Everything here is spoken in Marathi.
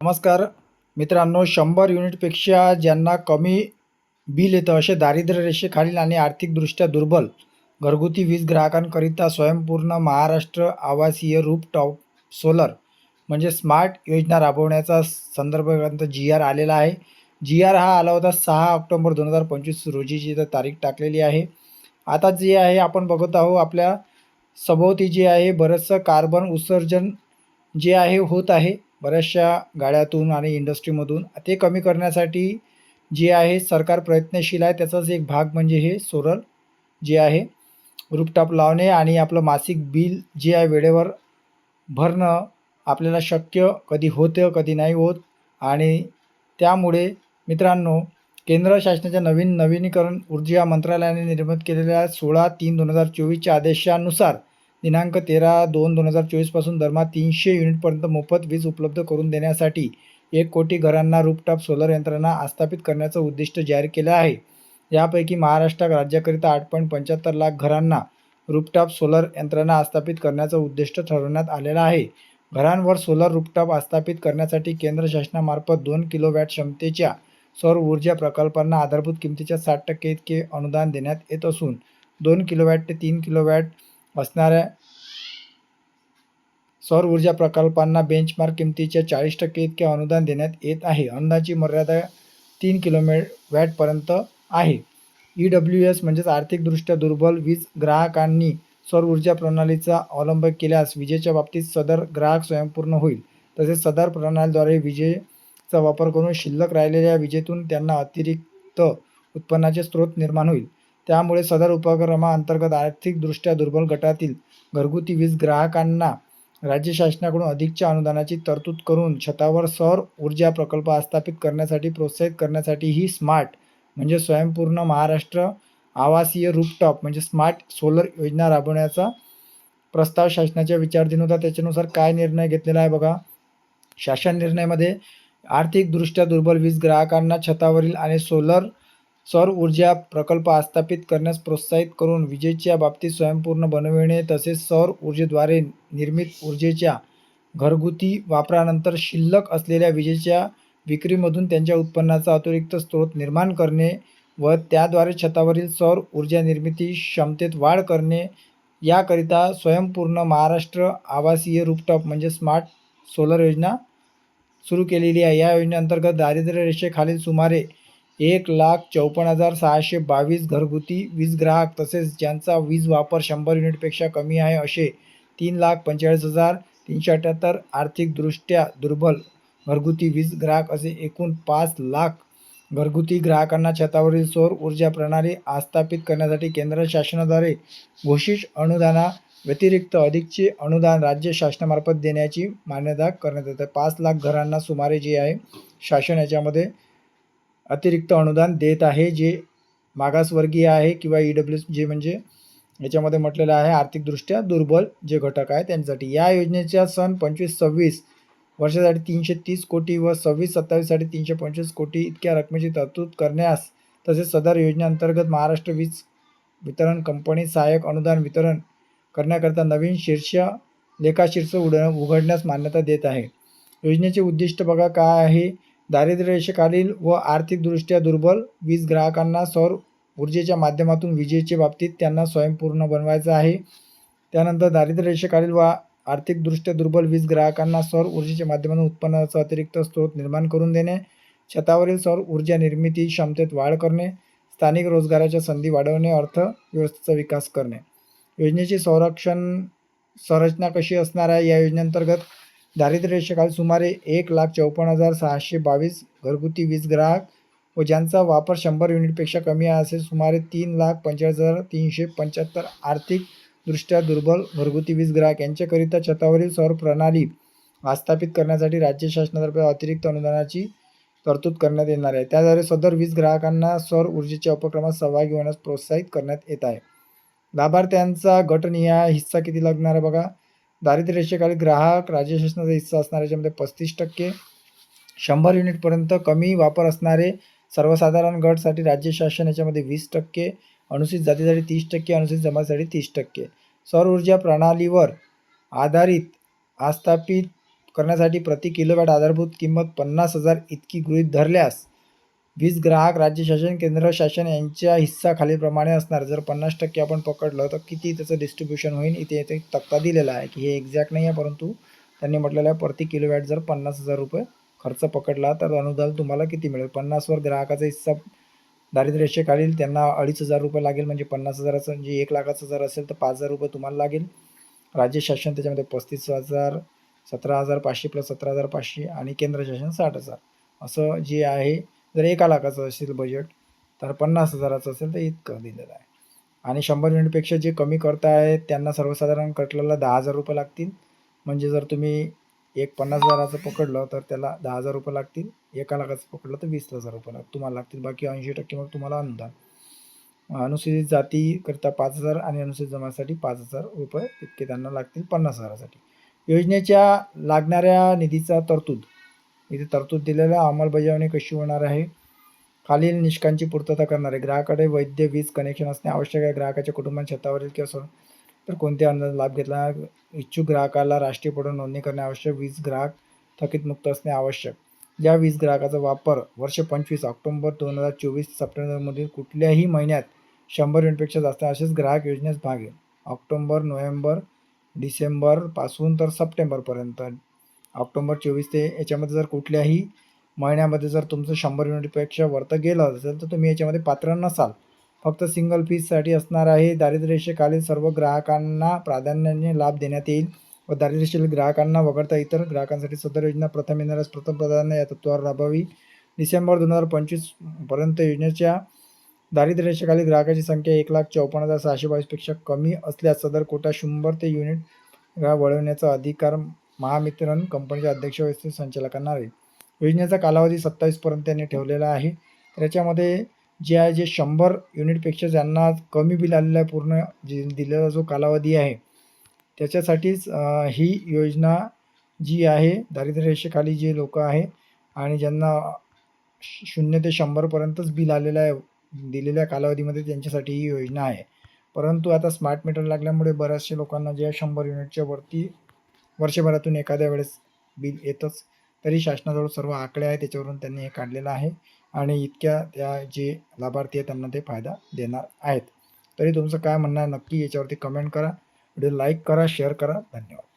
नमस्कार. मित्रांनो शंभर युनिटपेक्षा ज्यांना कमी बिल येतं असे दारिद्र्य रेषेखालील आणि आर्थिकदृष्ट्या दुर्बल घरगुती वीज ग्राहकांकरिता स्वयंपूर्ण महाराष्ट्र आवासीय रूपटॉप सोलर म्हणजे स्मार्ट योजना राबवण्याचा संदर्भात जी आर आलेला आहे. जी आर हा आला होता सहा ऑक्टोबर दोन हजार पंचवीस रोजीची तर तारीख टाकलेली आहे. आता जे आहे आपण बघत आहोत आपल्या सभोवती जे आहे बरंचसं कार्बन उत्सर्जन जे आहे होत आहे. बऱ्याचशा गाड्यातून आणि इंडस्ट्रीमधून ते कमी करण्यासाठी जे आहे सरकार प्रयत्नशील आहे. त्याचाच एक भाग म्हणजे हे सोलर जे आहे रूपटॉप लावणे आणि आपलं मासिक बिल जे आहे वेळेवर भरणं आपल्याला शक्य कधी होतं कधी नाही होत. आणि त्यामुळे मित्रांनो केंद्र शासनाच्या नवीन नवीनीकरण ऊर्जा मंत्रालयाने निर्मित केलेल्या सोळा तीन दोन हजार चोवीसच्या आदेशानुसार दिनांक तेरा दोन दोन हजार चोवीसपासून दरमहा तीनशे युनिटपर्यंत मोफत वीज उपलब्ध करून देण्यासाठी एक कोटी घरांना रूपटॉप सोलर यंत्रणा आस्थापित करण्याचं उद्दिष्ट जाहीर केलं आहे. यापैकी महाराष्ट्र राज्याकरिता आठ पॉईंट पंच्याहत्तर लाख घरांना रूपटॉप सोलर यंत्रणा आस्थापित करण्याचं उद्दिष्ट ठरवण्यात आलेलं आहे. घरांवर सोलर रूपटॉप आस्थापित करण्यासाठी केंद्र शासनामार्फत दोन किलोवॅट क्षमतेच्या सौर ऊर्जा प्रकल्पांना आधारभूत किमतीच्या साठ टक्के इतके अनुदान देण्यात येत असून दोन किलोवॅट ते तीन किलोवॅट असणाऱ्या सौर ऊर्जा प्रकल्पांना बेंचमार्क किमतीच्या चाळीस टक्के इतके अनुदान देण्यात येत आहे. अनुदानाची मर्यादा तीन किलोमे वॅटपर्यंत आहे. ई डब्ल्यू एस म्हणजेच आर्थिकदृष्ट्या दुर्बल वीज ग्राहकांनी सौर ऊर्जा प्रणालीचा अवलंब केल्यास विजेच्या बाबतीत सदर ग्राहक स्वयंपूर्ण होईल. तसेच सदर प्रणालीद्वारे विजेचा वापर करून शिल्लक राहिलेल्या विजेतून त्यांना अतिरिक्त उत्पन्नाचे स्रोत निर्माण होईल. त्यामुळे सदर उपक्रमाअंतर्गत आर्थिकदृष्ट्या दुर्बल गटातील घरगुती वीज ग्राहकांना राज्य शासनाकडून अधिकच्या अनुदानाची तरतूद करून छतावर सौर ऊर्जा प्रकल्प आस्थापित करण्यासाठी प्रोत्साहित करण्यासाठी ही स्मार्ट म्हणजे स्वयंपूर्ण महाराष्ट्र आवासीय रूपटॉप म्हणजे स्मार्ट सोलर योजना राबवण्याचा प्रस्ताव शासनाच्या विचाराधीन होता. त्याच्यानुसार काय निर्णय घेतलेला आहे बघा. शासन निर्णयामध्ये आर्थिकदृष्ट्या दुर्बल वीज ग्राहकांना छतावरील आणि सोलर सौर ऊर्जा प्रकल्प आस्थापित करण्यास प्रोत्साहित करून विजेच्या बाबतीत स्वयंपूर्ण बनविणे तसेच सौर ऊर्जेद्वारे निर्मित ऊर्जेच्या घरगुती वापरानंतर शिल्लक असलेल्या विजेच्या विक्रीमधून त्यांच्या उत्पन्नाचा अतिरिक्त स्रोत निर्माण करणे व त्याद्वारे छतावरील सौर ऊर्जा निर्मिती क्षमतेत वाढ करणे याकरिता स्वयंपूर्ण महाराष्ट्र आवासीय रूपटॉप म्हणजे स्मार्ट सोलर योजना सुरू केलेली आहे. या योजनेअंतर्गत दारिद्र्य रेषेखालील सुमारे एक लाख चौपन्न हजार सहाशे बावीस घरगुती वीज ग्राहक तसेच ज्यांचा वीज वापर शंभर युनिटपेक्षा कमी आहे असे तीन लाख पंचेचाळीस हजार तीनशे अठ्ठ्याहत्तर आर्थिकदृष्ट्या दुर्बल घरगुती वीज ग्राहक असे एकूण पाच लाख घरगुती ग्राहकांना छतावरील सौर ऊर्जा प्रणाली आस्थापित करण्यासाठी केंद्र शासनाद्वारे घोषित अनुदाना व्यतिरिक्त अधिकचे अनुदान राज्य शासनामार्फत देण्याची मान्यता करण्यात येते. पाच लाख घरांना सुमारे जे आहे शासन याच्यामध्ये अतिरिक्त अनुदान देत आहे जे मागासवर्गीय आहे किंवा ई डब्ल्यू जे म्हणजे याच्यामध्ये म्हटलेलं आहे आर्थिकदृष्ट्या दुर्बल जे घटक आहे त्यांच्यासाठी. या योजनेच्या सन पंचवीस सव्वीस वर्षासाठी तीनशे तीस कोटी व सव्वीस सत्तावीससाठी तीनशे पंचवीस कोटी इतक्या रकमेची तरतूद करण्यास तसेच सदर योजनेअंतर्गत महाराष्ट्र वीज वितरण कंपनी सहाय्यक अनुदान वितरण करण्याकरता नवीन शीर्ष लेखाशीर्ष उड उघडण्यास मान्यता देत आहे. योजनेचे उद्दिष्ट बघा काय आहे? दारिद्र्यरेषेखालील व आर्थिकदृष्ट्या दुर्बल वीज ग्राहकांना सौर ऊर्जेच्या माध्यमातून विजेच्या बाबतीत त्यांना स्वयंपूर्ण बनवायचं आहे. त्यानंतर दारिद्र्यरेषेखालील व आर्थिकदृष्ट्या दुर्बल वीज ग्राहकांना सौर ऊर्जेच्या माध्यमातून उत्पन्नाचा अतिरिक्त स्रोत निर्माण करून देणे छतावरील सौर ऊर्जा निर्मिती क्षमतेत वाढ करणे स्थानिक रोजगाराच्या संधी वाढवणे अर्थव्यवस्थेचा विकास करणे. योजनेची संरक्षण संरचना कशी असणार आहे या योजनेअंतर्गत दारिद्र्य रेषेखाली सुमारे एक लाख चौपन्न हजार सहाशे बावीस घरगुती वीज ग्राहक व ज्यांचा वापर शंभर युनिटपेक्षा कमी आहे असे सुमारे तीन लाख पंचेचाळीस हजार तीनशे पंच्याहत्तर आर्थिकदृष्ट्या दुर्बल घरगुती वीज ग्राहक यांच्याकरिता छतावरील सौर प्रणाली आस्थापित करण्यासाठी राज्य शासनातर्फे अतिरिक्त अनुदानाची तरतूद करण्यात येणार आहे. त्याद्वारे सदर वीज ग्राहकांना सौर ऊर्जेच्या उपक्रमात सहभागी होण्यास प्रोत्साहित करण्यात येत आहे. लाभार्थ्यांचा गटनिहाय हिस्सा किती लागणार आहे बघा? दारिद्र्य रेषेखाली ग्राहक राज्य शासनाचा हिस्सा असणार याच्यामध्ये पस्तीस टक्के शंभर युनिटपर्यंत कमी वापर असणारे सर्वसाधारण गटसाठी राज्य शासन याच्यामध्ये वीस टक्के अनुसूचित जातीसाठी तीस टक्के अनुसूचित जमातीसाठी तीस टक्के. सौर ऊर्जा प्रणालीवर आधारित आस्थापित करण्यासाठी प्रति किलोवॅट आधारभूत किंमत पन्नास हजार इतकी गृहीत धरल्यास वीज ग्राहक राज्य शासन केंद्र शासन यांच्या हिस्सा खालीलप्रमाणे असणार. जर पन्नास टक्के आपण पकडलं तर किती त्याचं डिस्ट्रीब्युशन होईल? इथे इथे तक्ता दिलेला आहे की हे एक्झॅक्ट नाही आहे परंतु त्यांनी म्हटलेलं आहे प्रति किलोवॅट जर पन्नास हजार रुपये खर्च पकडला तर अनुदान तुम्हाला किती मिळेल? पन्नासवर ग्राहकाचा हिस्सा दारिद्र्य रेषेखालील त्यांना अडीच हजार रुपये लागेल म्हणजे पन्नास हजाराचं म्हणजे एक लाखाचं जर असेल तर पाच हजार रुपये तुम्हाला लागेल. राज्य शासन त्याच्यामध्ये पस्तीस हजार सतरा हजार पाचशे प्लस सतरा हजार पाचशे आणि केंद्र शासन साठ हजार. असं जे आहे जर एका लाखाचं असेल बजेट तर पन्नास हजाराचं असेल तर इतकं दिलेलं आहे. आणि शंभर युनिटपेक्षा जे कमी करता आहेत त्यांना सर्वसाधारण कटलाला दहा हजार रुपये लागतील. म्हणजे जर तुम्ही एक पन्नास हजाराचं पकडलं तर त्याला दहा हजार रुपये लागतील. एका लाखाचं पकडलं तर वीस हजार रुपये लाग तुम्हाला लागतील. बाकी ऐंशी टक्के मग तुम्हाला अनुदान. अनुसूचित जातीकरिता पाच हजार आणि अनुसूचित जमासाठी पाच हजार रुपये इतके त्यांना लागतील पन्नास हजारासाठी. योजनेच्या लागणाऱ्या निधीचा तरतूद. इथे तरतूद दिलेल्या अंमलबजावणी कशी होणार आहे? खालील निष्कांची पूर्तता करणारे ग्राहकाकडे वैद्य वीज कनेक्शन असणे आवश्यक आहे. ग्राहकाच्या कुटुंबात छतावरील किंवा सो तर कोणत्या अंदाज लाभ घेतला इच्छुक ग्राहकाला राष्ट्रीय पडून नोंदणी करणे आवश्यक. वीज ग्राहक थकीत मुक्त असणे आवश्यक. या वीज ग्राहकाचा वापर वर्ष पंचवीस ऑक्टोंबर दोन हजार चोवीस सप्टेंबरमधील कुठल्याही महिन्यात शंभर युनिटपेक्षा जास्त असेच ग्राहक योजनेस भाग आहे ऑक्टोंबर नोव्हेंबर डिसेंबरपासून तर सप्टेंबरपर्यंत ऑक्टोबर चोवीस ते याच्यामध्ये जर कुठल्याही महिन्यामध्ये जर तुमचं शंभर युनिटपेक्षा वरतं गेलं असेल तर तुम्ही याच्यामध्ये पात्र नसाल. फक्त सिंगल फीजसाठी असणार आहे. दारिद्र्यरेषेखालील सर्व ग्राहकांना प्राधान्याने लाभ देण्यात येईल व दारिद्र्यशील ग्राहकांना वगळता इतर ग्राहकांसाठी सदर योजना प्रथम येणाऱ्यास प्रथम प्राधान्य या तत्वावर राबवावी. डिसेंबर दोन हजार पंचवीसपर्यंत योजनेच्या दारिद्र्यरेषेखालील ग्राहकाची संख्या एक लाख चौपन्न हजार सहाशे बावीसपेक्षा कमी असल्यास सदर कोटा शंभर ते युनिट वळवण्याचा अधिकार महामित्रन कंपनीचे अध्यक्ष संचालक संचालकांना योजनेचा कालावधी सत्तावीसपर्यंत त्यांनी ठेवलेला आहे. तर याच्यामध्ये जे आहे जे शंभर युनिटपेक्षा ज्यांना कमी बिल आलेलं आहे पूर्ण जे दिलेला जो कालावधी आहे त्याच्यासाठीच ही योजना जी आहे दारिद्र्य रेषेखाली जे लोक आहे आणि ज्यांना शून्य ते शंभरपर्यंतच बिल आलेलं आहे दिलेल्या कालावधीमध्ये त्यांच्यासाठी ही योजना आहे. परंतु आता स्मार्ट मीटर लागल्यामुळे बऱ्याचशा लोकांना जे आहे शंभर युनिटच्या वरती वर्षभरातून एखाद्या वेळेस बिल येतच. तरी शासनाजवळ सर्व आकडे आहे त्याच्यावरून त्यांनी हे काढलेलं आहे. आणि इतक्या त्या जे लाभार्थी आहेत त्यांना ते फायदा देणार आहेत. तरी तुमचं काय म्हणणं आहे नक्की याच्यावरती कमेंट करा. व्हिडिओ लाईक करा शेअर करा. धन्यवाद.